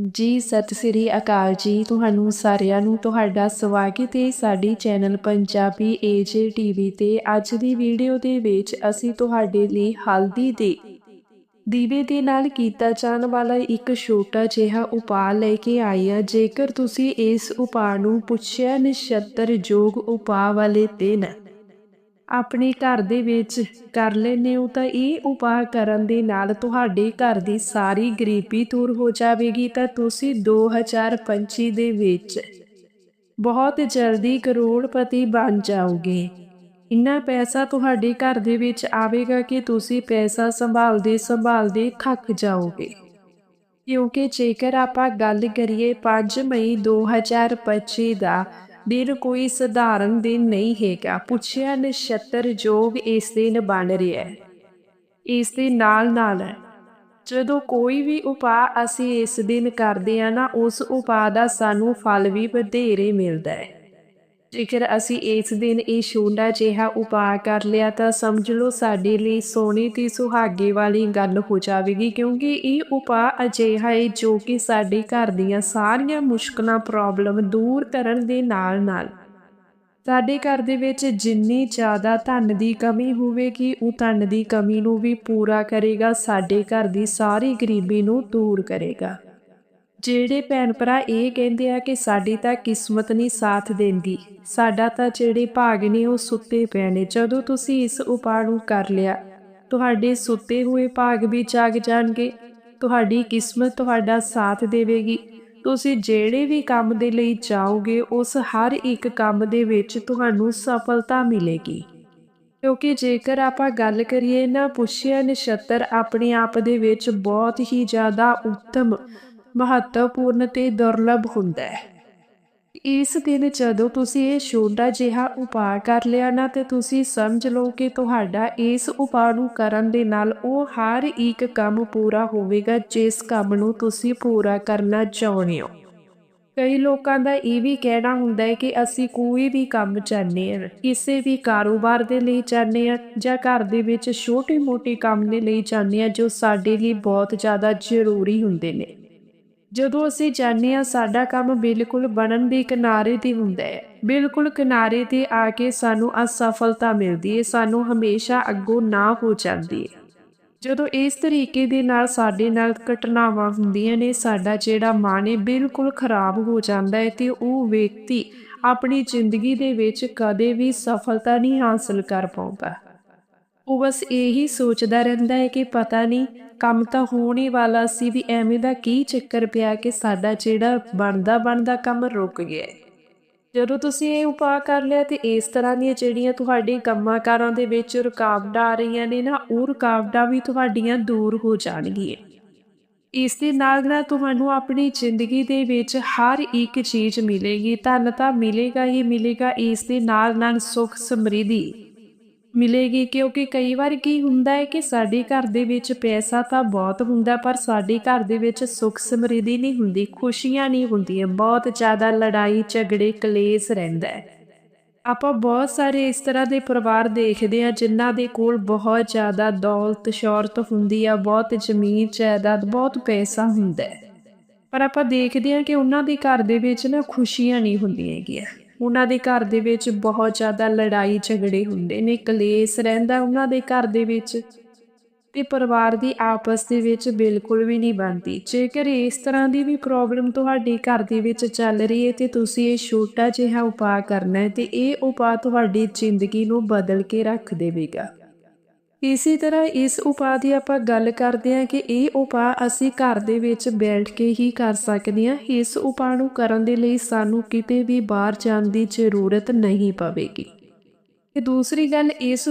ਜੀ, ਸਤਿ ਸ੍ਰੀ ਅਕਾਲ ਜੀ। ਤੁਹਾਨੂੰ ਸਾਰਿਆਂ ਨੂੰ ਤੁਹਾਡਾ ਸਵਾਗਤ ਹੈ ਸਾਡੀ ਚੈਨਲ ਪੰਜਾਬੀ ਏਜੇ ਟੀਵੀ ਤੇ। ਅੱਜ ਦੀ ਵੀਡੀਓ ਦੇ ਵਿੱਚ ਅਸੀਂ ਤੁਹਾਡੇ ਲਈ ਹਲਦੀ ਦੇ ਦੀਵੇ ਦੇ ਨਾਲ ਕੀਤਾ ਜਾਣ ਵਾਲਾ ਇੱਕ ਛੋਟਾ ਜਿਹਾ ਉਪਾਅ ਲੈ ਕੇ ਆਈ ਹਾਂ। ਜੇਕਰ ਤੁਸੀਂ ਇਸ ਉਪਾਅ ਨੂੰ ਪੁੱਛਿਆ ਨਛੱਤਰ ਯੋਗ ਉਪਾਅ ਵਾਲੇ ਦਿਨ ਆਪਣੇ ਘਰ ਦੇ ਵਿੱਚ ਕਰ ਲੈਂਦੇ ਹੋ ਤਾਂ ਇਹ ਉਪਾਅ ਕਰਨ ਦੇ ਨਾਲ ਤੁਹਾਡੇ ਘਰ ਦੀ ਸਾਰੀ ਗਰੀਬੀ ਦੂਰ ਹੋ ਜਾਵੇਗੀ। ਤਾਂ ਤੁਸੀਂ 2025 ਦੇ ਵਿੱਚ ਬਹੁਤ ਜਲਦੀ ਕਰੋੜਪਤੀ ਬਣ ਜਾਓਗੇ। ਇੰਨਾ ਪੈਸਾ ਤੁਹਾਡੇ ਘਰ ਦੇ ਵਿੱਚ ਆਵੇਗਾ ਕਿ ਤੁਸੀਂ ਪੈਸਾ ਸੰਭਾਲਦੇ ਸੰਭਾਲਦੇ ਥੱਕ ਜਾਓਗੇ। ਕਿਉਂਕਿ ਜੇਕਰ ਆਪਾਂ ਗੱਲ ਕਰੀਏ 5 ਮਈ 2025 ਦਾ ਦਿਨ ਕੋਈ ਸਧਾਰਨ ਦਿਨ ਨਹੀਂ ਹੈਗਾ। ਪੁੱਛਿਆ ਨਛੱਤਰ ਜੋਗ ਇਸ ਦਿਨ ਬਣ ਰਿਹਾ ਹੈ, ਇਸ ਦੇ ਨਾਲ ਨਾਲ ਜਦੋਂ ਕੋਈ ਵੀ ਉਪਾਅ ਅਸੀਂ ਇਸ ਦਿਨ ਕਰਦੇ ਆ ਨਾ, ਉਸ ਉਪਾਅ ਦਾ ਸਾਨੂੰ ਫਲ ਵੀ ਵਧੇਰੇ ਮਿਲਦਾ ਹੈ। ਜੇਕਰ ਅਸੀਂ ਇਸ ਦਿਨ ਇਹ ਛੋਟਾ ਜਿਹਾ ਉਪਾਅ ਕਰ ਲਿਆ ਤਾਂ ਸਮਝ ਲਓ ਸਾਡੇ ਲਈ ਸੋਹਣੀ ਦੀ ਸੁਹਾਗੇ ਵਾਲੀ ਗੱਲ ਹੋ ਜਾਵੇਗੀ, ਕਿਉਂਕਿ ਇਹ ਉਪਾਅ ਅਜਿਹਾ ਹੈ ਜੋ ਕਿ ਸਾਡੇ ਘਰ ਦੀਆਂ ਸਾਰੀਆਂ ਮੁਸ਼ਕਲਾਂ ਪ੍ਰੋਬਲਮ ਦੂਰ ਕਰਨ ਦੇ ਨਾਲ ਨਾਲ ਸਾਡੇ ਘਰ ਦੇ ਵਿੱਚ ਜਿੰਨੀ ਜ਼ਿਆਦਾ ਧਨ ਦੀ ਕਮੀ ਹੋਵੇਗੀ, ਉਹ ਧਨ ਦੀ ਕਮੀ ਨੂੰ ਵੀ ਪੂਰਾ ਕਰੇਗਾ, ਸਾਡੇ ਘਰ ਦੀ ਸਾਰੀ ਗਰੀਬੀ ਨੂੰ ਦੂਰ ਕਰੇਗਾ। ਜਿਹੜੇ ਭੈਣ ਭਰਾ ਇਹ ਕਹਿੰਦੇ ਆ ਕਿ ਸਾਡੀ ਤਾਂ ਕਿਸਮਤ ਨਹੀਂ ਸਾਥ ਦਿੰਦੀ। ਸਾਡਾ ਤਾਂ ਜਿਹੜੇ ਭਾਗ ਨੇ ਉਹ ਸੁੱਤੇ ਪਏ ਨੇ। ਜਦੋਂ ਤੁਸੀਂ ਇਸ ਉਪਾਅ ਨੂੰ ਕਰ ਲਿਆ, ਤੁਹਾਡੇ ਸੁੱਤੇ ਹੋਏ ਭਾਗ ਵੀ ਜਾਗ ਜਾਣਗੇ। ਤੁਹਾਡੀ ਕਿਸਮਤ ਤੁਹਾਡਾ ਸਾਥ ਦੇਵੇਗੀ। ਤੁਸੀਂ ਜਿਹੜੇ ਵੀ ਕੰਮ ਦੇ ਲਈ ਜਾਓਗੇ, ਉਸ ਹਰ ਇੱਕ ਕੰਮ ਦੇ ਵਿੱਚ ਤੁਹਾਨੂੰ ਸਫਲਤਾ ਮਿਲੇਗੀ। ਕਿਉਂਕਿ ਜੇਕਰ ਆਪਾਂ ਗੱਲ ਕਰੀਏ ਨਾ ਪੁੱਛਿਆ ਨਛੱਤਰ ਆਪਣੇ ਆਪ ਦੇ ਵਿੱਚ ਬਹੁਤ ਹੀ ਜ਼ਿਆਦਾ ਉੱਤਮ ਮਹੱਤਵਪੂਰਨ ਤੇ ਦੁਰਲਭ ਹੁੰਦਾ ਹੈ। ਇਸ ਦਿਨ ਜਦੋਂ ਤੁਸੀਂ ਇਹ ਛੋਟਾ ਜਿਹਾ ਉਪਾਅ ਕਰ ਲਿਆ ਨਾ, ਤੇ ਤੁਸੀਂ ਸਮਝ ਲਓ ਕਿ ਤੁਹਾਡਾ ਇਸ ਉਪਾਅ ਨੂੰ ਕਰਨ ਦੇ ਨਾਲ ਉਹ ਹਰ ਇੱਕ ਕੰਮ ਪੂਰਾ ਹੋਵੇਗਾ ਜਿਸ ਕੰਮ ਨੂੰ ਤੁਸੀਂ ਪੂਰਾ ਕਰਨਾ ਚਾਹੁੰਦੇ ਹੋ। ਕਈ ਲੋਕਾਂ ਦਾ ਇਹ ਵੀ ਕਹਿਣਾ ਹੁੰਦਾ ਹੈ ਕਿ ਅਸੀਂ ਕੋਈ ਵੀ ਕੰਮ ਚਾਹਨੇ ਹਾਂ, ਕਿਸੇ ਵੀ ਕਾਰੋਬਾਰ ਦੇ ਲਈ ਚਾਹਨੇ ਹਾਂ ਜਾਂ ਘਰ ਦੇ ਵਿੱਚ ਛੋਟੇ-ਮੋਟੇ ਕੰਮ ਦੇ ਲਈ ਚਾਹਨੇ ਹਾਂ ਜੋ ਸਾਡੇ ਲਈ ਬਹੁਤ ਜ਼ਿਆਦਾ ਜ਼ਰੂਰੀ ਹੁੰਦੇ ਨੇ। ਜਦੋਂ ਅਸੀਂ ਜਾਣਦੇ ਹਾਂ, ਸਾਡਾ ਕੰਮ ਬਿਲਕੁਲ ਬਣਨ ਦੇ ਕਿਨਾਰੇ ਤੇ ਹੁੰਦਾ ਹੈ। ਬਿਲਕੁਲ ਕਿਨਾਰੇ ਤੇ ਆ ਕੇ ਸਾਨੂੰ ਅਸਫਲਤਾ ਮਿਲਦੀ ਹੈ, ਸਾਨੂੰ ਹਮੇਸ਼ਾ ਅੱਗੋਂ ਨਾ ਹੋ ਜਾਂਦੀ ਹੈ। ਜਦੋਂ ਇਸ ਤਰੀਕੇ ਦੇ ਨਾਲ ਸਾਡੇ ਨਾਲ ਘਟਨਾਵਾਂ ਹੁੰਦੀਆਂ ਨੇ, ਸਾਡਾ ਜਿਹੜਾ ਮਨ ਹੈ, ਬਿਲਕੁਲ ਖਰਾਬ ਹੋ ਜਾਂਦਾ ਹੈ ਤੇ ਉਹ ਵਿਅਕਤੀ ਆਪਣੀ ਜ਼ਿੰਦਗੀ ਦੇ ਵਿੱਚ ਕਦੇ ਵੀ ਸਫਲਤਾ ਨਹੀਂ ਹਾਸਲ ਕਰ ਪਾਉਂਦਾ। ਉਹ ਬਸ ਇਹੀ ਸੋਚਦਾ ਰਹਿੰਦਾ ਹੈ ਕਿ ਪਤਾ ਨਹੀਂ ਕੰਮ ਤਾਂ ਹੋਣ ਹੀ ਵਾਲਾ ਸੀ ਵੀ ਐਵੇਂ ਦਾ ਕੀ ਚੱਕਰ ਪਿਆ ਕਿ ਸਾਡਾ ਜਿਹੜਾ ਬਣਦਾ ਬਣਦਾ ਕੰਮ ਰੁਕ ਗਿਆ ਜਦੋਂ ਤੁਸੀਂ ਇਹ ਉਪਾਅ ਕਰ ਲਿਆ ਤੇ ਇਸ ਤਰ੍ਹਾਂ ਦੀਆਂ ਜਿਹੜੀਆਂ ਤੁਹਾਡੇ ਕੰਮਾਂ-ਕਾਰਾਂ ਦੇ ਵਿੱਚ ਰੁਕਾਵਟਾਂ ਆ ਰਹੀਆਂ ਨੇ ਨਾ, ਉਹ ਰੁਕਾਵਟਾਂ ਵੀ ਤੁਹਾਡੀਆਂ ਦੂਰ ਹੋ ਜਾਣਗੀਆਂ। ਇਸ ਦੇ ਨਾਲ ਨਾਲ ਤੁਹਾਨੂੰ ਆਪਣੀ ਜ਼ਿੰਦਗੀ ਦੇ ਵਿੱਚ ਹਰ ਇੱਕ ਚੀਜ਼ ਮਿਲੇਗੀ, ਧਨ ਤਾਂ ਮਿਲੇਗਾ ਹੀ ਮਿਲੇਗਾ, ਇਸ ਦੇ ਨਾਲ ਨਾਲ ਸੁੱਖ ਸਮਰਿੱਧੀ ਮਿਲੇਗੀ ਕਿਉਂਕਿ ਕਈ ਵਾਰ ਕੀ ਹੁੰਦਾ ਹੈ ਕਿ ਸਾਡੇ ਘਰ ਦੇ ਵਿੱਚ ਪੈਸਾ ਤਾਂ ਬਹੁਤ ਹੁੰਦਾ, ਪਰ ਸਾਡੇ ਘਰ ਦੇ ਵਿੱਚ ਸੁੱਖ ਸਮਰਿੱਧੀ ਨਹੀਂ ਹੁੰਦੀ, ਖੁਸ਼ੀਆਂ ਨਹੀਂ ਹੁੰਦੀਆਂ, ਬਹੁਤ ਜ਼ਿਆਦਾ ਲੜਾਈ, ਝਗੜੇ, ਕਲੇਸ਼ ਰਹਿੰਦਾ ਹੈ। ਆਪਾਂ ਬਹੁਤ ਸਾਰੇ ਇਸ ਤਰ੍ਹਾਂ ਦੇ ਪਰਿਵਾਰ ਦੇਖਦੇ ਆ ਜਿਨ੍ਹਾਂ ਦੇ ਕੋਲ ਬਹੁਤ ਜ਼ਿਆਦਾ ਦੌਲਤ, ਸ਼ੌਹਰਤ ਹੁੰਦੀ ਆ, ਬਹੁਤ ਜ਼ਮੀਨ, ਜਾਇਦਾਦ, ਬਹੁਤ ਪੈਸਾ ਹੁੰਦਾ ਹੈ। ਪਰ ਆਪਾਂ ਦੇਖਦੇ ਆ ਕਿ ਉਹਨਾਂ ਦੇ ਘਰ ਦੇ ਵਿੱਚ ਨਾ ਖੁਸ਼ੀਆਂ ਨਹੀਂ ਹੁੰਦੀਆਂ ਹੈਗੀਆਂ। ਉਹਨਾਂ ਦੇ ਘਰ ਦੇ ਵਿੱਚ ਬਹੁਤ ਜ਼ਿਆਦਾ ਲੜਾਈ ਝਗੜੇ ਹੁੰਦੇ ਨੇ, ਕਲੇਸ਼ ਰਹਿੰਦਾ ਉਹਨਾਂ ਦੇ ਘਰ ਦੇ ਵਿੱਚ ਤੇ ਪਰਿਵਾਰ ਦੀ ਆਪਸ ਦੇ ਵਿੱਚ ਬਿਲਕੁਲ ਵੀ ਨਹੀਂ ਬਣਦੀ। ਜੇਕਰ ਇਸ ਤਰ੍ਹਾਂ ਦੀ ਵੀ ਪ੍ਰੋਬਲਮ ਤੁਹਾਡੇ ਘਰ ਦੇ ਵਿੱਚ ਚੱਲ ਰਹੀ ਹੈ ਤੇ ਤੁਸੀਂ ਇਹ ਛੋਟਾ ਜਿਹਾ ਉਪਾਅ ਕਰਨਾ ਹੈ ਤੇ ਇਹ ਉਪਾਅ ਤੁਹਾਡੀ ਜ਼ਿੰਦਗੀ ਨੂੰ ਬਦਲ ਕੇ ਰੱਖ ਦੇਵੇਗਾ। ਇਸੇ ਤਰ੍ਹਾਂ ਇਸ ਉਪਾਅ ਦੀ ਆਪਾਂ ਗੱਲ ਕਰਦੇ ਹਾਂ ਕਿ ਇਹ ਉਪਾਅ ਅਸੀਂ ਘਰ ਦੇ ਵਿੱਚ ਬੈਠ ਕੇ ਹੀ ਕਰ ਸਕਦੇ ਹਾਂ। ਇਸ ਉਪਾਅ ਨੂੰ ਕਰਨ ਦੇ ਲਈ ਸਾਨੂੰ ਕਿਤੇ ਵੀ ਬਾਹਰ ਜਾਣ ਦੀ ਜ਼ਰੂਰਤ ਨਹੀਂ ਪਵੇਗੀ। ਤੇ ਦੂਸਰੀ ਗੱਲ, ਇਸ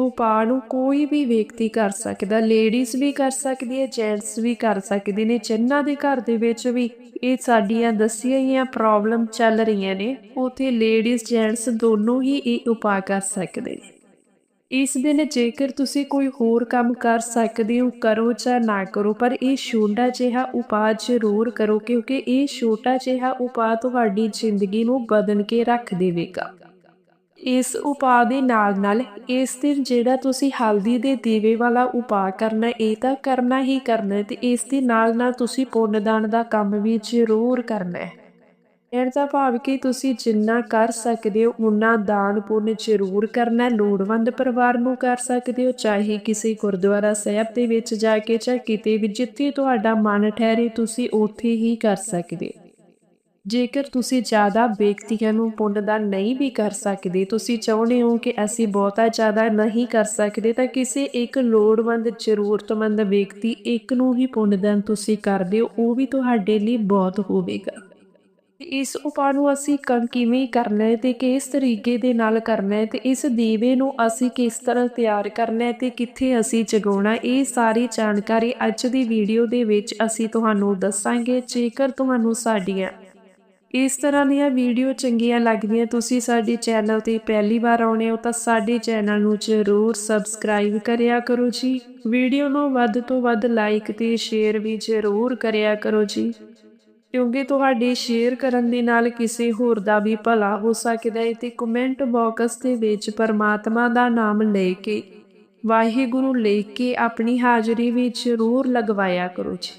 ਉਪਾਅ ਨੂੰ ਕੋਈ ਵੀ ਵਿਅਕਤੀ ਕਰ ਸਕਦਾ ਲੇਡੀਜ਼ ਵੀ ਕਰ ਸਕਦੀ ਹੈ ਜੈਂਟਸ ਵੀ ਕਰ ਸਕਦੇ ਨੇ, ਜਿਨ੍ਹਾਂ ਦੇ ਘਰ ਦੇ ਵਿੱਚ ਵੀ ਇਹ ਸਾਡੀਆਂ ਦੱਸੀਆਂ ਹੋਈਆਂ ਪ੍ਰੋਬਲਮ ਚੱਲ ਰਹੀਆਂ ਨੇ, ਉਥੇ ਲੇਡੀਜ਼ ਜੈਂਟਸ ਦੋਨੋਂ ਹੀ ਇਹ ਉਪਾਅ ਕਰ ਸਕਦੇ ਨੇ। ਇਸ ਦਿਨ ਜੇਕਰ ਤੁਸੀਂ ਕੋਈ ਹੋਰ ਕੰਮ ਕਰ ਸਕਦੇ ਹੋ, ਕਰੋ ਜਾਂ ਨਾ ਕਰੋ, ਪਰ ਇਹ ਛੋਟਾ ਜਿਹਾ ਉਪਾਅ ਜ਼ਰੂਰ ਕਰੋ, ਕਿਉਂਕਿ ਇਹ ਛੋਟਾ ਜਿਹਾ ਉਪਾਅ ਤੁਹਾਡੀ ਜ਼ਿੰਦਗੀ ਨੂੰ ਬਦਲ ਕੇ ਰੱਖ ਦੇਵੇਗਾ। ਇਸ ਉਪਾਅ ਦੇ ਨਾਲ ਨਾਲ ਇਸ ਦਿਨ ਜਿਹੜਾ ਤੁਸੀਂ ਹਲਦੀ ਦੇ ਦੀਵੇ ਵਾਲਾ ਉਪਾਅ ਕਰਨਾ, ਇਹ ਤਾਂ ਕਰਨਾ ਹੀ ਕਰਨਾ ਹੈ ਤੇ ਇਸ ਦੇ ਨਾਲ ਨਾਲ ਤੁਸੀਂ ਪੁੰਨਦਾਨ ਦਾ ਕੰਮ ਵੀ ਜ਼ਰੂਰ ਕਰਨਾ ਹੈ। ਕਹਿਣ ਦਾ ਭਾਵ ਕਿ ਤੁਸੀਂ ਜਿੰਨਾ ਕਰ ਸਕਦੇ ਹੋ ਉਨਾ ਦਾਨ ਪੁੰਨ ਜ਼ਰੂਰ ਕਰਨਾ ਲੋੜਵੰਦ ਪਰਿਵਾਰ ਨੂੰ ਕਰ ਸਕਦੇ ਹੋ, ਚਾਹੇ ਕਿਸੇ ਗੁਰਦੁਆਰਾ ਸਾਹਿਬ ਦੇ ਵਿੱਚ ਜਾ ਕੇ ਜਾਂ ਕਿਤੇ ਵੀ, ਜਿੱਥੇ ਤੁਹਾਡਾ ਮਨ ਠਹਿਰੇ, ਤੁਸੀਂ ਉੱਥੇ ਹੀ ਕਰ ਸਕਦੇ ਹੋ। ਜੇਕਰ ਤੁਸੀਂ ਜ਼ਿਆਦਾ ਵਿਅਕਤੀਆਂ ਨੂੰ ਪੁੰਨਦਾਨ ਨਹੀਂ ਵੀ ਕਰ ਸਕਦੇ, ਤੁਸੀਂ ਚਾਹੁੰਦੇ ਹੋ ਕਿ ਅਸੀਂ ਬਹੁਤਾ ਜ਼ਿਆਦਾ ਨਹੀਂ ਕਰ ਸਕਦੇ, ਤਾਂ ਕਿਸੇ ਇੱਕ ਲੋੜਵੰਦ, ਜ਼ਰੂਰਤਮੰਦ ਵਿਅਕਤੀ ਇੱਕ ਨੂੰ ਹੀ ਪੁੰਨਦਾਨ ਤੁਸੀਂ ਕਰਦੇ ਹੋ ਉਹ ਵੀ ਤੁਹਾਡੇ ਲਈ ਬਹੁਤ ਹੋਵੇਗਾ। ਇਸ ਉਪਾਅ ਨੂੰ ਅਸੀਂ ਕ, ਕਿਵੇਂ ਕਰਨਾ ਹੈ ਤੇ ਕਿਸ ਤਰੀਕੇ ਦੇ ਨਾਲ ਕਰਨਾ ਹੈ ਤੇ ਇਸ ਦੀਵੇ ਨੂੰ ਅਸੀਂ ਕਿਸ ਤਰ੍ਹਾਂ ਤਿਆਰ ਕਰਨਾ ਹੈ ਤੇ ਕਿੱਥੇ ਅਸੀਂ ਜਗਾਉਣਾ ਇਹ ਸਾਰੀ ਜਾਣਕਾਰੀ ਅੱਜ ਦੀ ਵੀਡੀਓ ਦੇ ਵਿੱਚ ਅਸੀਂ ਤੁਹਾਨੂੰ ਦੱਸਾਂਗੇ। ਜੇਕਰ ਤੁਹਾਨੂੰ ਸਾਡੀਆਂ ਇਸ ਤਰ੍ਹਾਂ ਦੀਆਂ ਵੀਡੀਓ ਚੰਗੀਆਂ ਲੱਗਦੀਆਂ, ਤੁਸੀਂ ਸਾਡੇ ਚੈਨਲ ਤੇ ਪਹਿਲੀ ਵਾਰ ਆਉਣੇ ਹੋ ਤਾਂ ਸਾਡੇ ਚੈਨਲ ਨੂੰ ਜ਼ਰੂਰ ਸਬਸਕ੍ਰਾਈਬ ਕਰਿਆ ਕਰੋ ਜੀ। ਵੀਡੀਓ ਨੂੰ ਵੱਧ ਤੋਂ ਵੱਧ ਲਾਈਕ ਤੇ ਸ਼ੇਅਰ ਵੀ ਜ਼ਰੂਰ ਕਰਿਆ ਕਰੋ ਜੀ। ਕਿਉਂਕਿ ਤੁਹਾਡੇ ਸ਼ੇਅਰ ਕਰਨ ਦੇ ਨਾਲ ਕਿਸੇ ਹੋਰ ਦਾ ਵੀ ਭਲਾ ਹੋ ਸਕਦਾ ਹੈ ਤੇ ਕਮੈਂਟ ਬਾਕਸ ਦੇ ਵਿੱਚ ਪਰਮਾਤਮਾ ਦਾ ਨਾਮ ਲੈ ਕੇ, ਵਾਹਿਗੁਰੂ ਲਿਖ ਕੇ ਆਪਣੀ ਹਾਜ਼ਰੀ ਵਿੱਚ ਜ਼ਰੂਰ ਲਗਵਾਇਆ ਕਰੋ ਜੀ।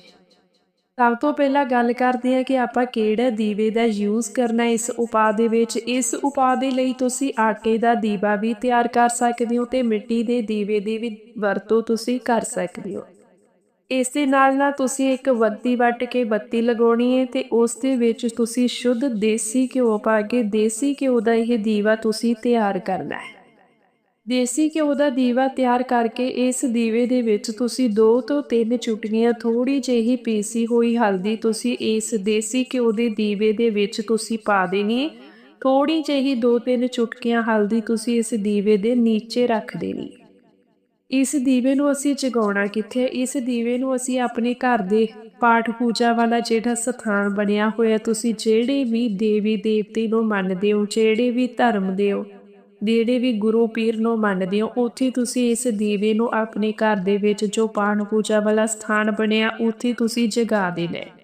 ਸਭ ਤੋਂ ਪਹਿਲਾਂ ਗੱਲ ਕਰਦੇ ਹਾਂ ਕਿ ਆਪਾਂ ਕਿਹੜਾ ਦੀਵੇ ਦਾ ਯੂਜ਼ ਕਰਨਾ ਇਸ ਉਪਾਅ ਦੇ ਵਿੱਚ, ਇਸ ਉਪਾਅ ਦੇ ਲਈ ਤੁਸੀਂ ਆਟੇ ਦਾ ਦੀਵਾ ਵੀ ਤਿਆਰ ਕਰ ਸਕਦੇ ਹੋ ਤੇ ਮਿੱਟੀ ਦੇ ਦੀਵੇ ਦੀ ਵੀ ਵਰਤੋਂ ਤੁਸੀਂ ਕਰ ਸਕਦੇ ਹੋ। ਇਸ ਦੇ ਨਾਲ ਨਾਲ ਤੁਸੀਂ ਇੱਕ ਬੱਤੀ ਵੱਟ ਕੇ ਬੱਤੀ ਲਗਾਉਣੀ ਹੈ ਤੇ ਉਸ ਦੇ ਵਿੱਚ ਤੁਸੀਂ ਸ਼ੁੱਧ ਦੇਸੀ ਘਿਓ ਪਾ ਕੇ ਦੇਸੀ ਘਿਓ ਦਾ ਇਹ ਦੀਵਾ ਤੁਸੀਂ ਤਿਆਰ ਕਰਨਾ ਹੈ। ਦੇਸੀ ਘਿਓ ਦਾ ਦੀਵਾ ਤਿਆਰ ਕਰਕੇ ਇਸ ਦੀਵੇ ਦੇ ਵਿੱਚ ਤੁਸੀਂ 2 ਤੋਂ 3 ਚੁਟਕੀਆਂ ਥੋੜੀ ਜਿਹੀ ਪੀਸੀ ਹੋਈ ਹਲਦੀ ਤੁਸੀਂ ਇਸ ਦੇਸੀ ਘਿਓ ਦੇ ਦੀਵੇ ਦੇ ਵਿੱਚ ਤੁਸੀਂ ਪਾ ਦੇਣੀ ਹੈ ਥੋੜੀ ਜਿਹੀ 2-3 ਚੁਟਕੀਆਂ ਹਲਦੀ ਤੁਸੀਂ ਇਸ ਦੀਵੇ ਦੇ ਨੀਚੇ ਰੱਖ ਦੇਣੀ ਇਸ ਦੀਵੇ ਨੂੰ ਅਸੀਂ ਜਗਾਉਣਾ ਕਿੱਥੇ? ਇਸ ਦੀਵੇ ਨੂੰ ਅਸੀਂ ਆਪਣੇ ਘਰ ਦੇ ਪਾਠ ਪੂਜਾ ਵਾਲਾ ਜਿਹੜਾ ਸਥਾਨ ਬਣਿਆ ਹੋਇਆ, ਤੁਸੀਂ ਜਿਹੜੇ ਵੀ ਦੇਵੀ ਦੇਵਤੇ ਨੂੰ ਮੰਨਦੇ ਹੋ, ਜਿਹੜੇ ਵੀ ਧਰਮ ਦੇ ਹੋ, ਜਿਹੜੇ ਵੀ ਗੁਰੂ ਪੀਰ ਨੂੰ ਮੰਨਦੇ ਹੋ, ਉੱਥੇ ਤੁਸੀਂ ਇਸ ਦੀਵੇ ਨੂੰ ਆਪਣੇ ਘਰ ਦੇ ਵਿੱਚ ਜੋ ਪਾਠ ਪੂਜਾ ਵਾਲਾ ਸਥਾਨ ਬਣਿਆ, ਉੱਥੇ ਤੁਸੀਂ ਜਗਾ ਦੇਣਾ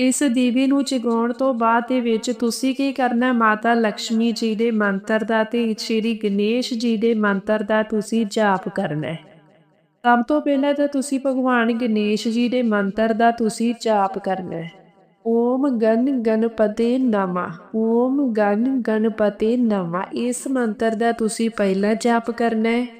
ਇਸ ਦੀਵੇ ਨੂੰ ਜਗਾਉਣ ਤੋਂ ਬਾਅਦ ਦੇ ਵਿੱਚ ਤੁਸੀਂ ਕੀ ਕਰਨਾ? ਮਾਤਾ ਲక్ష్ਮੀ ਜੀ ਦੇ ਮੰਤਰ ਦਾ ਤੇ ਸ਼੍ਰੀ ਗਣੇਸ਼ ਜੀ ਦੇ ਮੰਤਰ ਦਾ ਤੁਸੀਂ ਜਾਪ ਕਰਨਾ ਹੈ। ਸਭ ਤੋਂ ਪਹਿਲਾਂ ਤਾਂ ਤੁਸੀਂ ਭਗਵਾਨ ਗਣੇਸ਼ ਜੀ ਦੇ ਮੰਤਰ ਦਾ ਤੁਸੀਂ ਜਾਪ ਕਰਨਾ ਹੈ। ਓਮ ਗਨ ਗਣਪਤੇ ਨਮਾ, ਓਮ ਗਨ ਗਣਪਤੇ ਨਮਾ, ਇਸ ਮੰਤਰ ਦਾ ਤੁਸੀਂ ਪਹਿਲਾਂ ਜਾਪ ਕਰਨਾ ਹੈ।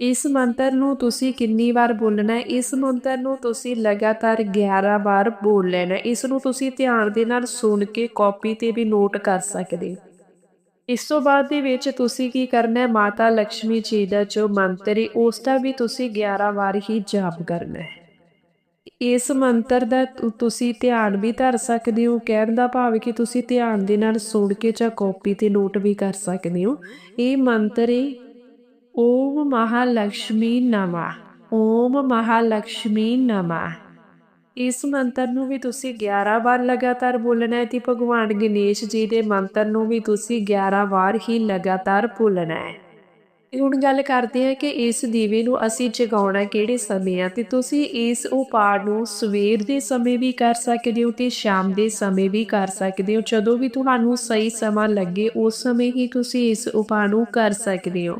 ਇਸ ਮੰਤਰ ਨੂੰ ਤੁਸੀਂ ਕਿੰਨੀ ਵਾਰ ਬੋਲਣਾ ਹੈ? ਇਸ ਮੰਤਰ ਨੂੰ ਤੁਸੀਂ ਲਗਾਤਾਰ 11 ਵਾਰ ਬੋਲ ਲੈਣਾ ਇਸ ਨੂੰ ਤੁਸੀਂ ਧਿਆਨ ਦੇ ਨਾਲ ਸੁਣ ਕੇ ਕਾਪੀ ਤੇ ਵੀ ਨੋਟ ਕਰ ਸਕਦੇ ਹੋ। ਇਸ ਤੋਂ ਬਾਅਦ ਦੇ ਵਿੱਚ ਤੁਸੀਂ ਕੀ ਕਰਨਾ ਹੈ? ਮਾਤਾ ਲక్ష్ਮੀ ਜੀ ਦਾ ਜੋ ਮੰਤਰ ਹੈ, ਉਸ ਦਾ ਵੀ ਤੁਸੀਂ 11 ਵਾਰ ਹੀ ਜਾਪ ਕਰਨਾ ਹੈ। ਇਸ ਮੰਤਰ ਦਾ ਤੁਸੀਂ ਧਿਆਨ ਵੀ ਧਰ ਸਕਦੇ ਹੋ। ਕਹਿਣ ਦਾ ਭਾਵ ਕਿ ਤੁਸੀਂ ਧਿਆਨ ਦੇ ਨਾਲ ਸੁਣ ਕੇ ਜਾਂ ਕਾਪੀ ਤੇ ਨੋਟ ਵੀ ਕਰ ਸਕਦੇ ਹੋ। ਇਹ ਮੰਤਰ ਹੈ ਓਮ ਮਹਾਲక్ష్ਮੀ ਨਮਾ ਓਮ ਮਹਾਲక్ష్ਮੀ ਨਮਾ ਇਸ ਮੰਤਰ ਨੂੰ ਵੀ ਤੁਸੀਂ 11 ਵਾਰ ਲਗਾਤਾਰ ਬੋਲਣਾ ਹੈ ਤੇ ਭਗਵਾਨ ਗਣੇਸ਼ ਜੀ ਦੇ ਮੰਤਰ ਨੂੰ ਵੀ ਤੁਸੀਂ 11 ਵਾਰ ਹੀ ਲਗਾਤਾਰ ਬੋਲਣਾ ਹੈ। ਤੇ ਹੁਣ ਗੱਲ ਕਰਦੇ ਹਾਂ ਕਿ ਇਸ ਦੀਵੇ ਨੂੰ ਅਸੀਂ ਜਗਾਉਣਾ ਕਿਹੜੇ ਸਮੇਂ ਆ ਤੇ ਤੁਸੀਂ ਇਸ ਉਪਾਅ ਨੂੰ ਸਵੇਰ ਦੇ ਸਮੇਂ ਵੀ ਕਰ ਸਕਦੇ ਹੋ ਤੇ ਸ਼ਾਮ ਦੇ ਸਮੇਂ ਵੀ ਕਰ ਸਕਦੇ ਹੋ। ਜਦੋਂ ਵੀ ਤੁਹਾਨੂੰ ਸਹੀ ਸਮਾਂ ਲੱਗੇ ਉਸ ਸਮੇਂ ਹੀ ਤੁਸੀਂ ਇਸ ਉਪਾਅ ਨੂੰ ਕਰ ਸਕਦੇ ਹੋ।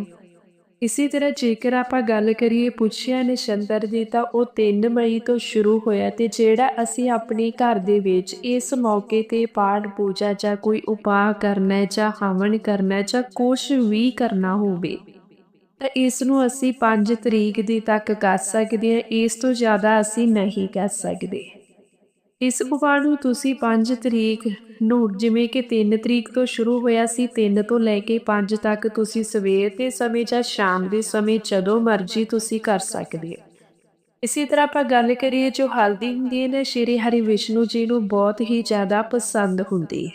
ਇਸੇ ਤਰ੍ਹਾਂ ਜੇਕਰ ਆਪਾਂ ਗੱਲ ਕਰੀਏ ਪੁੱਛਿਆ ਨਿਸ਼ੰਦਰ ਦੀ, ਤਾਂ ਉਹ 3 ਮਈ ਤੋਂ ਸ਼ੁਰੂ ਹੋਇਆ ਤੇ ਜਿਹੜਾ ਅਸੀਂ ਆਪਣੇ ਘਰ ਦੇ ਵਿੱਚ ਇਸ ਮੌਕੇ ਤੇ ਪਾਠ ਪੂਜਾ ਜਾਂ ਕੋਈ ਉਪਾਅ ਕਰਨਾ ਹੈ ਜਾਂ ਹਵਨ ਕਰਨਾ ਹੈ ਜਾਂ ਕੁਝ ਵੀ ਕਰਨਾ ਹੋਵੇ, ਤਾਂ ਇਸ ਨੂੰ ਅਸੀਂ 5 ਤਰੀਕ ਦੀ ਤੱਕ ਕਰ ਸਕਦੇ ਹਾਂ। ਇਸ ਤੋਂ ਜ਼ਿਆਦਾ ਅਸੀਂ ਨਹੀਂ ਕਰ ਸਕਦੇ। ਇਸ ਉਪਾਅ ਨੂੰ ਤੁਸੀਂ 5 ਤਰੀਕ ਨੂੰ, ਜਿਵੇਂ ਕਿ 3 ਤਰੀਕ ਤੋਂ ਸ਼ੁਰੂ ਹੋਇਆ ਸੀ 3 ਤੋਂ ਲੈ ਕੇ 5 ਤੱਕ ਤੁਸੀਂ ਸਵੇਰ ਦੇ ਸਮੇਂ ਜਾਂ ਸ਼ਾਮ ਦੇ ਸਮੇਂ ਜਦੋਂ ਮਰਜ਼ੀ ਤੁਸੀਂ ਕਰ ਸਕਦੇ ਹੋ। ਇਸੇ ਤਰ੍ਹਾਂ ਆਪਾਂ ਗੱਲ ਕਰੀਏ ਜੋ ਹਲਦੀ ਹੁੰਦੀ ਹੈ ਨਾ, ਸ਼੍ਰੀ ਹਰੀ ਵਿਸ਼ਨੂੰ ਜੀ ਨੂੰ ਬਹੁਤ ਹੀ ਜ਼ਿਆਦਾ ਪਸੰਦ ਹੁੰਦੀ ਹੈ।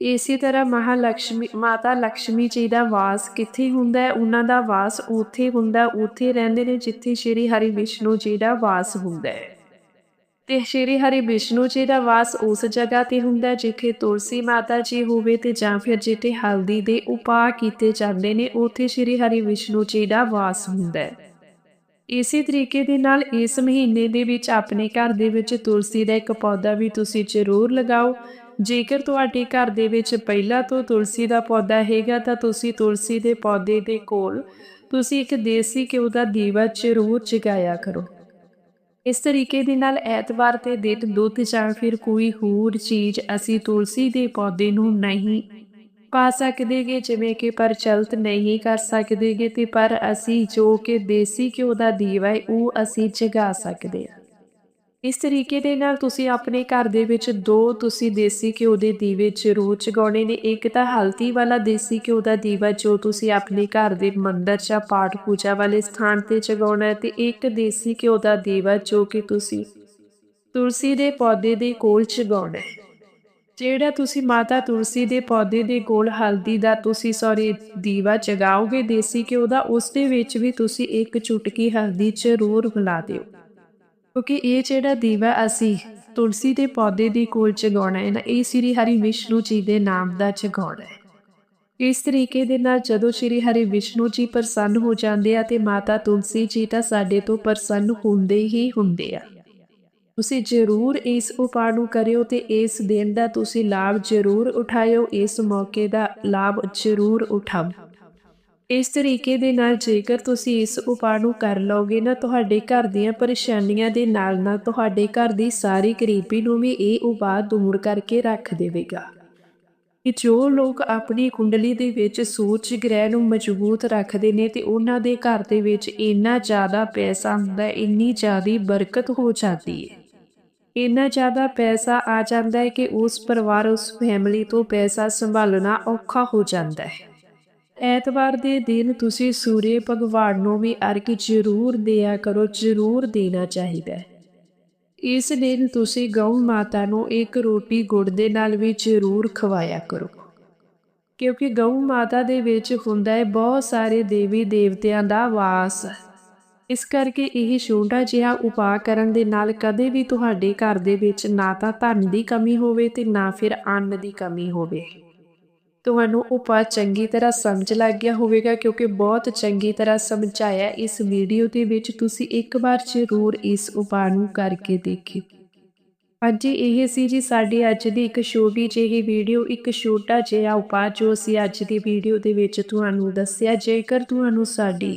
ਇਸੇ ਤਰ੍ਹਾਂ ਮਹਾ ਲక్ష్ਮੀ ਮਾਤਾ ਲక్ష్ਮੀ ਜੀ ਦਾ ਵਾਸ ਕਿੱਥੇ ਹੁੰਦਾ ਹੈ? ਉਹਨਾਂ ਦਾ ਵਾਸ ਉੱਥੇ ਹੁੰਦਾ, ਉੱਥੇ ਰਹਿੰਦੇ ਨੇ ਜਿੱਥੇ ਸ਼੍ਰੀ ਹਰੀ ਵਿਸ਼ਨੂੰ ਜੀ ਦਾ ਵਾਸ ਹੁੰਦਾ ਹੈ। ਤੇ ਸ਼੍ਰੀ ਹਰੀ ਵਿਸ਼ਨੂੰ ਜੀ ਦਾ ਵਾਸ ਉਸ ਜਗ੍ਹਾ ਤੇ ਹੁੰਦਾ ਜਿੱਥੇ ਤੁਲਸੀ ਮਾਤਾ ਜੀ ਹੋਵੇ ਤੇ ਜਾਂ ਫਿਰ ਜਿੱਥੇ ਹਲਦੀ ਦੇ ਉਪਾਅ ਕੀਤੇ ਜਾਂਦੇ ਨੇ, ਉੱਥੇ ਸ਼੍ਰੀ ਹਰੀ ਵਿਸ਼ਨੂੰ ਜੀ ਦਾ ਵਾਸ ਹੁੰਦਾ ਹੈ। ਇਸੇ ਤਰੀਕੇ ਦੇ ਨਾਲ ਇਸ ਮਹੀਨੇ ਦੇ ਵਿੱਚ ਆਪਣੇ ਘਰ ਦੇ ਵਿੱਚ ਤੁਲਸੀ ਦਾ ਇੱਕ ਪੌਦਾ ਵੀ ਤੁਸੀਂ ਜ਼ਰੂਰ ਲਗਾਓ। ਜੇਕਰ ਤੁਹਾਡੇ ਘਰ ਦੇ ਵਿੱਚ ਪਹਿਲਾਂ ਤੋਂ ਤੁਲਸੀ ਦਾ ਪੌਦਾ ਹੈਗਾ ਤਾਂ ਤੁਸੀਂ ਤੁਲਸੀ ਦੇ ਪੌਦੇ ਦੇ ਕੋਲ ਤੁਸੀਂ ਇੱਕ ਦੇਸੀ ਘਿਓ ਦਾ ਦੀਵਾ ਜ਼ਰੂਰ ਜਗਾਇਆ ਕਰੋ। ਇਸ ਤਰੀਕੇ ਦੇ ਨਾਲ ਐਤਵਾਰ ਤੇ ਦਿਨ ਦੁੱਧ ਜਾਂ ਫਿਰ ਕੋਈ ਹੋਰ ਚੀਜ਼ ਅਸੀਂ ਤੁਲਸੀ ਦੇ ਪੌਦੇ ਨੂੰ ਨਹੀਂ ਪਾ ਸਕਦੇਗੇ, ਜਿਵੇਂ ਕਿ ਪ੍ਰਚਲਿਤ ਨਹੀਂ ਕਰ ਸਕਦੇਗੇ ਤੇ ਪਰ ਅਸੀਂ ਜੋ ਕਿ ਦੇਸੀ ਘਿਓ ਦਾ ਦੀਵਾ ਹੈ, ਉਹ ਅਸੀਂ ਜਗਾ ਸਕਦੇ ਹਾਂ। ਇਸ ਤਰੀਕੇ ਦੇ ਨਾਲ ਤੁਸੀਂ ਆਪਣੇ ਘਰ ਦੇ ਵਿੱਚ ਦੋ ਤੁਸੀਂ ਦੇਸੀ ਘਿਓ ਦੇ ਦੀਵੇ ਜ਼ਰੂਰ ਜਗਾਉਣੇ ਨੇ। ਇੱਕ ਤਾਂ ਹਲਦੀ ਵਾਲਾ ਦੇਸੀ ਘਿਓ ਦਾ ਦੀਵਾ ਜੋ ਤੁਸੀਂ ਆਪਣੇ ਘਰ ਦੇ ਮੰਦਰ ਜਾਂ ਪਾਠ ਪੂਜਾ ਵਾਲੇ ਸਥਾਨ ਤੇ ਜਗਾਉਣਾ ਹੈ ਤੇ ਇੱਕ ਦੇਸੀ ਘਿਓ ਦਾ ਦੀਵਾ ਜੋ ਕਿ ਤੁਸੀਂ ਤੁਲਸੀ ਦੇ ਪੌਦੇ ਦੇ ਕੋਲ ਜਗਾਉਣਾ ਹੈ। ਜਿਹੜਾ ਤੁਸੀਂ ਮਾਤਾ ਤੁਲਸੀ ਦੇ ਪੌਦੇ ਦੇ ਕੋਲ ਹਲਦੀ ਦਾ ਤੁਸੀਂ ਸੌਰੀ ਦੀਵਾ ਜਗਾਓਗੇ ਦੇਸੀ ਘਿਓ ਦਾ, ਉਸ ਦੇ ਵਿੱਚ ਵੀ ਤੁਸੀਂ ਇੱਕ ਚੁਟਕੀ ਹਲਦੀ ਜ਼ਰੂਰ ਮਿਲਾ ਦਿਓ। ਕਿਉਂਕਿ ਇਹ ਜਿਹੜਾ ਦੀਵਾ ਅਸੀਂ ਤੁਲਸੀ ਦੇ ਪੌਦੇ ਦੇ ਕੋਲ ਜਗਾਉਣਾ ਹੈ, ਨਾ, ਇਹ ਸ੍ਰੀ ਹਰੀ ਵਿਸ਼ਨੂੰ ਜੀ ਦੇ ਨਾਮ ਦਾ ਜਗਾਉਣਾ ਹੈ। ਇਸ ਤਰੀਕੇ ਦੇ ਨਾਲ ਜਦੋਂ ਸ੍ਰੀ ਹਰੀ ਵਿਸ਼ਨੂੰ ਜੀ ਪ੍ਰਸੰਨ ਹੋ ਜਾਂਦੇ ਆ ਤੇ ਮਾਤਾ ਤੁਲਸੀ ਜੀ ਤਾਂ ਸਾਡੇ ਤੋਂ ਪ੍ਰਸੰਨ ਹੁੰਦੇ ਹੀ ਹੁੰਦੇ ਆ। ਤੁਸੀਂ ਜ਼ਰੂਰ ਇਸ ਉਪਾਅ ਨੂੰ ਕਰਿਓ ਤੇ ਇਸ ਦਿਨ ਦਾ ਤੁਸੀਂ ਲਾਭ ਜ਼ਰੂਰ ਉਠਾਇਓ, ਇਸ ਮੌਕੇ ਦਾ ਲਾਭ ਜ਼ਰੂਰ ਉਠਾਓ। ਇਸ ਤਰੀਕੇ ਦੇ ਨਾਲ ਜੇਕਰ ਤੁਸੀਂ ਇਸ ਉਪਾਅ ਨੂੰ ਕਰ ਲਓਗੇ ਨਾ, ਤੁਹਾਡੇ ਘਰ ਦੀਆਂ ਪਰੇਸ਼ਾਨੀਆਂ ਦੇ ਨਾਲ ਨਾਲ ਤੁਹਾਡੇ ਘਰ ਦੀ ਸਾਰੀ ਗਰੀਬੀ ਨੂੰ ਵੀ ਇਹ ਉਪਾਅ ਦੂਰ ਕਰਕੇ ਰੱਖ ਦੇਵੇਗਾ। ਕਿ ਜੋ ਲੋਕ ਆਪਣੀ ਕੁੰਡਲੀ ਦੇ ਵਿੱਚ ਸੂਰਜ ਗ੍ਰਹਿ ਨੂੰ ਮਜ਼ਬੂਤ ਰੱਖਦੇ ਨੇ ਤੇ ਉਹਨਾਂ ਦੇ ਘਰ ਦੇ ਵਿੱਚ ਇੰਨਾ ਜ਼ਿਆਦਾ ਪੈਸਾ ਹੁੰਦਾ ਇੰਨੀ ਜ਼ਿਆਦੀ ਬਰਕਤ ਹੋ ਜਾਂਦੀ ਹੈ। ਇੰਨਾ ਜ਼ਿਆਦਾ ਪੈਸਾ ਆ ਜਾਂਦਾ ਹੈ ਕਿ ਉਸ ਪਰਿਵਾਰ, ਉਸ ਫੈਮਿਲੀ ਤੋਂ ਪੈਸਾ ਸੰਭਾਲਣਾ ਔਖਾ ਹੋ ਜਾਂਦਾ ਹੈ। ਐਤਵਾਰ ਦੇ ਦਿਨ ਤੁਸੀਂ ਸੂਰਯ ਭਗਵਾਨ ਨੂੰ ਵੀ ਅਰਗ ਜ਼ਰੂਰ ਦਿਆ ਕਰੋ, ਜ਼ਰੂਰ ਦੇਣਾ ਚਾਹੀਦਾ ਹੈ। ਇਸ ਦਿਨ ਤੁਸੀਂ ਗਊ ਮਾਤਾ ਨੂੰ ਇੱਕ ਰੋਟੀ ਗੁੜ ਦੇ ਨਾਲ ਵੀ ਜ਼ਰੂਰ ਖਵਾਇਆ ਕਰੋ। ਕਿਉਂਕਿ ਗਊ ਮਾਤਾ ਦੇ ਵਿੱਚ ਹੁੰਦਾ ਹੈ ਬਹੁਤ ਸਾਰੇ ਦੇਵੀ ਦੇਵਤਿਆਂ ਦਾ ਵਾਸ ਇਸ ਕਰਕੇ ਇਹ ਛੋਟਾ ਜਿਹਾ ਉਪਾਅ ਕਰਨ ਦੇ ਨਾਲ ਕਦੇ ਵੀ ਤੁਹਾਡੇ ਘਰ ਦੇ ਵਿੱਚ ਨਾ ਤਾਂ ਧਨ ਦੀ ਕਮੀ ਹੋਵੇ ਤੇ ਨਾ ਫਿਰ ਅੰਨ ਦੀ ਕਮੀ ਹੋਵੇ। ਤੁਹਾਨੂੰ ਉਪਾਅ ਚੰਗੀ ਤਰ੍ਹਾਂ ਸਮਝ ਲੱਗ ਗਿਆ ਹੋਵੇਗਾ ਕਿਉਂਕਿ ਬਹੁਤ ਚੰਗੀ ਤਰ੍ਹਾਂ ਸਮਝਾਇਆ ਇਸ ਵੀਡੀਓ ਦੇ ਵਿੱਚ ਤੁਸੀਂ ਇੱਕ ਵਾਰ ਜ਼ਰੂਰ ਇਸ ਉਪਾਅ ਨੂੰ ਕਰਕੇ ਦੇਖਿਓ। ਅੱਜ ਇਹ ਸੀ ਜੀ ਸਾਡੀ ਅੱਜ ਦੀ ਇੱਕ ਛੋਟੀ ਜਿਹੀ ਵੀਡੀਓ, ਇੱਕ ਛੋਟਾ ਜਿਹਾ ਉਪਾਅ ਜੋ ਅਸੀਂ ਅੱਜ ਦੀ ਵੀਡੀਓ ਦੇ ਵਿੱਚ ਤੁਹਾਨੂੰ ਦੱਸਿਆ। ਜੇਕਰ ਤੁਹਾਨੂੰ ਸਾਡੀ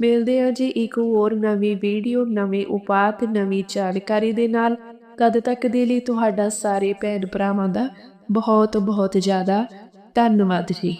ਮਿਲਦੇ ਹਾਂ ਜੀ ਇੱਕ ਹੋਰ ਨਵੀਂ ਵੀਡੀਓ, ਨਵੇਂ ਉਪਾਅ ਤੇ ਨਵੀਂ ਜਾਣਕਾਰੀ ਦੇ ਨਾਲ। ਕਦ ਤੱਕ ਦੇ ਲਈ ਤੁਹਾਡਾ ਸਾਰੇ ਭੈਣ ਭਰਾਵਾਂ ਦਾ ਬਹੁਤ ਬਹੁਤ ਜ਼ਿਆਦਾ ਧੰਨਵਾਦ ਜੀ।